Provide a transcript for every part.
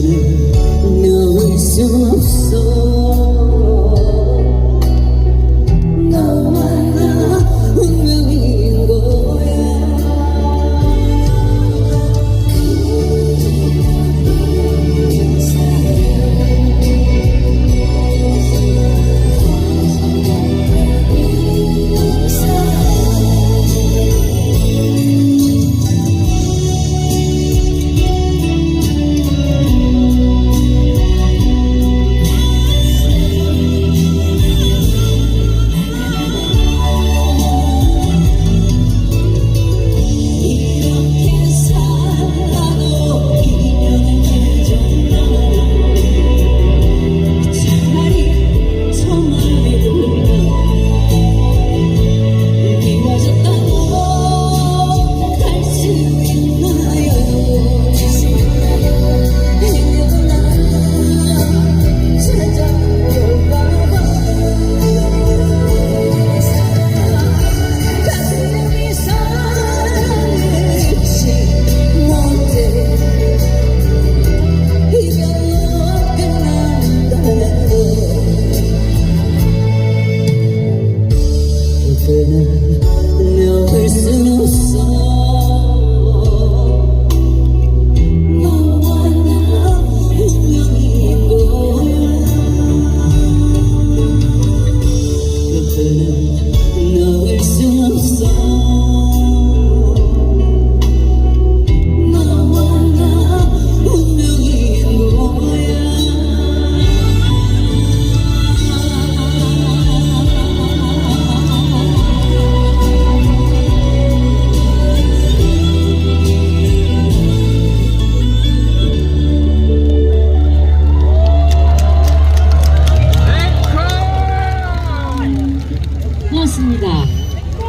너를 놓을 수 없어.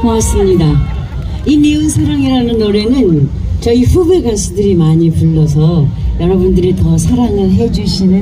고맙습니다. 이 미운 사랑이라는 노래는 저희 후배 가수들이 많이 불러서 여러분들이 더 사랑을 해주시는